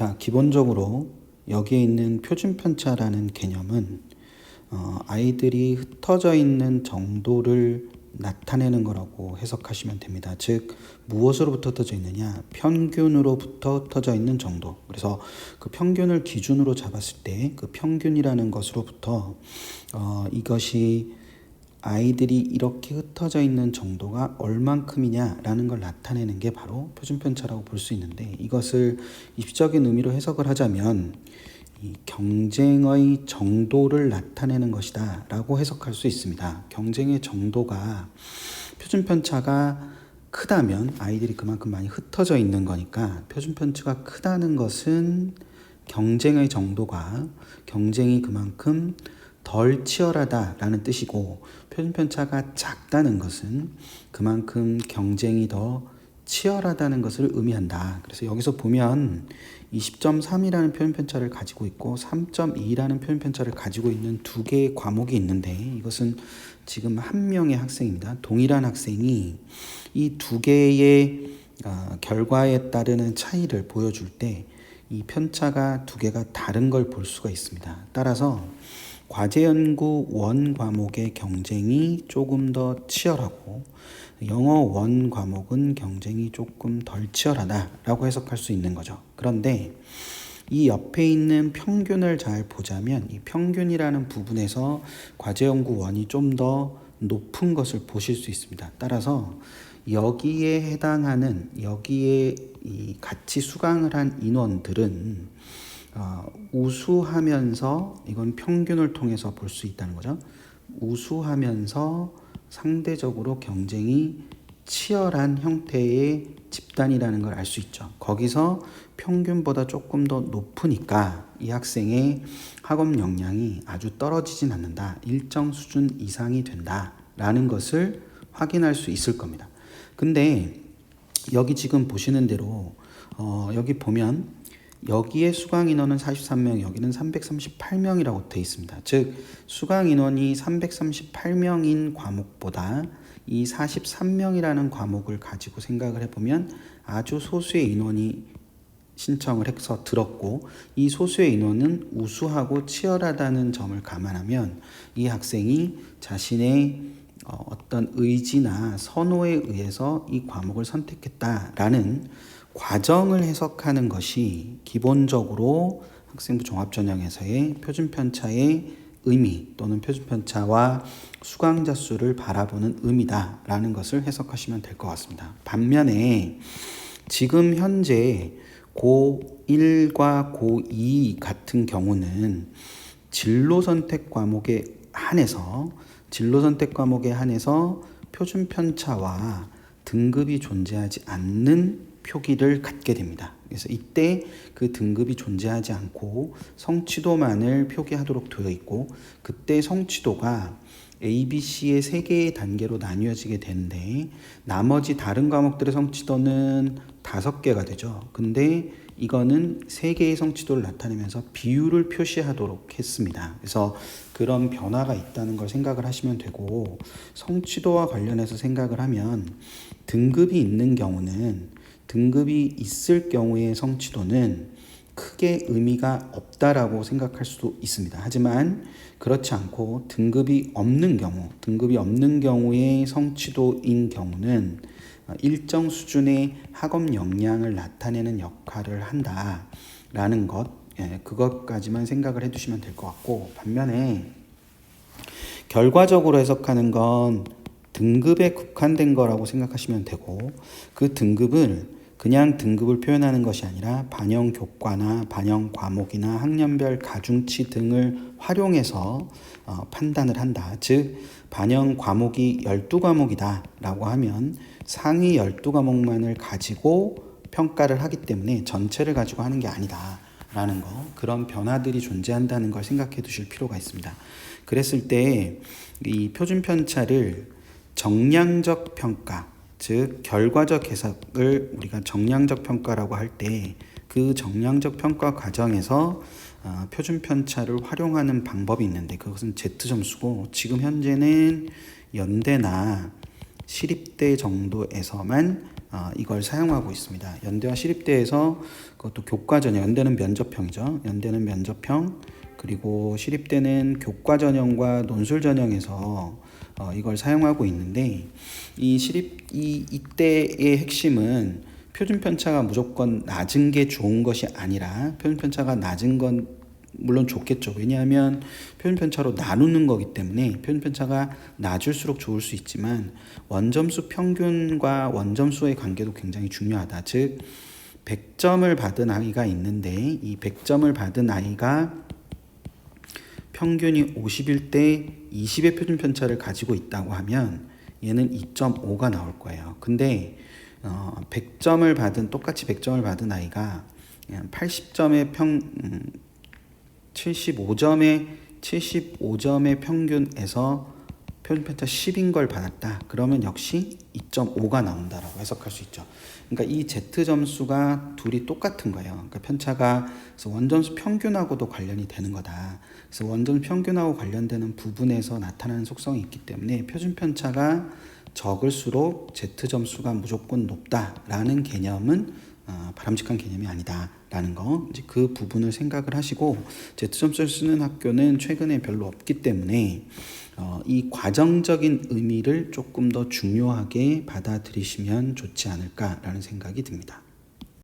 자, 기본적으로 여기에 있는 표준 편차라는 개념은 어, 아이들이 흩어져 있는 정도를 나타내는 거라고 해석하시면 됩니다. 즉 무엇으로부터 흩어져 있느냐? 평균으로부터 흩어져 있는 정도. 그래서 그 평균을 기준으로 잡았을 때 그 평균이라는 것으로부터 어, 이것이 아이들이 이렇게 흩어져 있는 정도가 얼만큼이냐라는 걸 나타내는 게 바로 표준편차라고 볼 수 있는데 이것을 입시적인 의미로 해석을 하자면 이 경쟁의 정도를 나타내는 것이다 라고 해석할 수 있습니다. 경쟁의 정도가 표준편차가 크다면 아이들이 그만큼 많이 흩어져 있는 거니까 표준편차가 크다는 것은 경쟁의 정도가 경쟁이 그만큼 덜 치열하다라는 뜻이고 표준편차가 작다는 것은 그만큼 경쟁이 더 치열하다는 것을 의미한다. 그래서 여기서 보면 20.3이라는 표현편차를 가지고 있고 3.2라는 표현편차를 가지고 있는 두 개의 과목이 있는데 이것은 지금 한 명의 학생입니다. 동일한 학생이 이 두 개의 어, 결과에 따르는 차이를 보여줄 때 이 편차가 두 개가 다른 걸 볼 수가 있습니다. 따라서 과제 연구 원 과목의 경쟁이 조금 더 치열하고 영어 원 과목은 경쟁이 조금 덜 치열하다라고 해석할 수 있는 거죠. 그런데 이 옆에 있는 평균을 잘 보자면 이 평균이라는 부분에서 과제 연구 원이 좀 더 높은 것을 보실 수 있습니다. 따라서 여기에 해당하는 여기에 이 같이 수강을 한 인원들은 어, 우수하면서 이건 평균을 통해서 볼 수 있다는 거죠. 우수하면서 상대적으로 경쟁이 치열한 형태의 집단이라는 걸 알 수 있죠. 거기서 평균보다 조금 더 높으니까 이 학생의 학업 역량이 아주 떨어지진 않는다. 일정 수준 이상이 된다 라는 것을 확인할 수 있을 겁니다. 근데 여기 지금 보시는 대로 어, 여기 보면 여기에 수강 인원은 43명, 여기는 338명이라고 되어 있습니다. 즉 수강 인원이 338명인 과목보다 이 43명이라는 과목을 가지고 생각을 해보면 아주 소수의 인원이 신청을 해서 들었고 이 소수의 인원은 우수하고 치열하다는 점을 감안하면 이 학생이 자신의 어, 어떤 의지나 선호에 의해서 이 과목을 선택했다라는 과정을 해석하는 것이 기본적으로 학생부 종합전형에서의 표준 편차의 의미 또는 표준 편차와 수강자 수를 바라보는 의미다라는 것을 해석하시면 될 것 같습니다. 반면에 지금 현재 고1과 고2 같은 경우는 진로 선택 과목에 한해서 진로 선택 과목에 한해서 표준 편차와 등급이 존재하지 않는 표기를 갖게 됩니다. 그래서 이때 그 등급이 존재하지 않고 성취도만을 표기하도록 되어 있고 그때 성취도가 A, B, C의 세 개의 단계로 나뉘어지게 되는데 나머지 다른 과목들의 성취도는 다섯 개가 되죠. 근데 이거는 세 개의 성취도를 나타내면서 비율을 표시하도록 했습니다. 그래서 그런 변화가 있다는 걸 생각을 하시면 되고 성취도와 관련해서 생각을 하면 등급이 있는 경우는 등급이 있을 경우의 성취도는 크게 의미가 없다라고 생각할 수도 있습니다. 하지만 그렇지 않고 등급이 없는 경우, 등급이 없는 경우의 성취도인 경우는 일정 수준의 학업 역량을 나타내는 역할을 한다라는 것, 예, 그것까지만 생각을 해두시면 될 것 같고 반면에 결과적으로 해석하는 건 등급에 국한된 거라고 생각하시면 되고 그 등급을 그냥 등급을 표현하는 것이 아니라 반영 교과나 반영 과목이나 학년별 가중치 등을 활용해서 어, 판단을 한다. 즉 반영 과목이 12과목이다 라고 하면 상위 12과목만을 가지고 평가를 하기 때문에 전체를 가지고 하는 게 아니다. 라는 거 그런 변화들이 존재한다는 걸 생각해 두실 필요가 있습니다. 그랬을 때 이 표준 편차를 정량적 평가 즉 결과적 해석을 우리가 정량적 평가라고 할 때 그 정량적 평가 과정에서 어, 표준 편차를 활용하는 방법이 있는데 그것은 Z 점수고 지금 현재는 연대나 시립대 정도에서만 어, 이걸 사용하고 있습니다. 연대와 시립대에서 그것도 교과 전형, 연대는 면접형이죠. 연대는 면접형, 그리고 시립대는 교과 전형과 논술 전형에서 어, 이걸 사용하고 있는데 이 시립 이 이때의 핵심은 표준 편차가 무조건 낮은 게 좋은 것이 아니라 표준 편차가 낮은 건 물론 좋겠죠. 왜냐하면 표준 편차로 나누는 거기 때문에 표준 편차가 낮을수록 좋을 수 있지만 원점수 평균과 원점수의 관계도 굉장히 중요하다. 즉 100점을 받은 아이가 있는데 이 100점을 받은 아이가 평균이 51대 20의 표준 편차를 가지고 있다고 하면 얘는 2.5가 나올 거예요. 근데 어, 100점을 받은 똑같이 100점을 받은 아이가 80점의 평 음, 75점의 75점의 평균에서 표준 편차 10인 걸 받았다. 그러면 역시 2.5가 나온다라고 해석할 수 있죠. 그러니까 이 Z 점수가 둘이 똑같은 거예요. 그러니까 편차가 원점수 평균하고도 관련이 되는 거다. 그래서 원점수 평균하고 관련되는 부분에서 나타나는 속성이 있기 때문에 표준 편차가 적을수록 Z 점수가 무조건 높다라는 개념은 어, 바람직한 개념이 아니다라는 거 이제 그 부분을 생각을 하시고 Z 점수를 쓰는 학교는 최근에 별로 없기 때문에 어, 이 과정적인 의미를 조금 더 중요하게 받아들이시면 좋지 않을까라는 생각이 듭니다.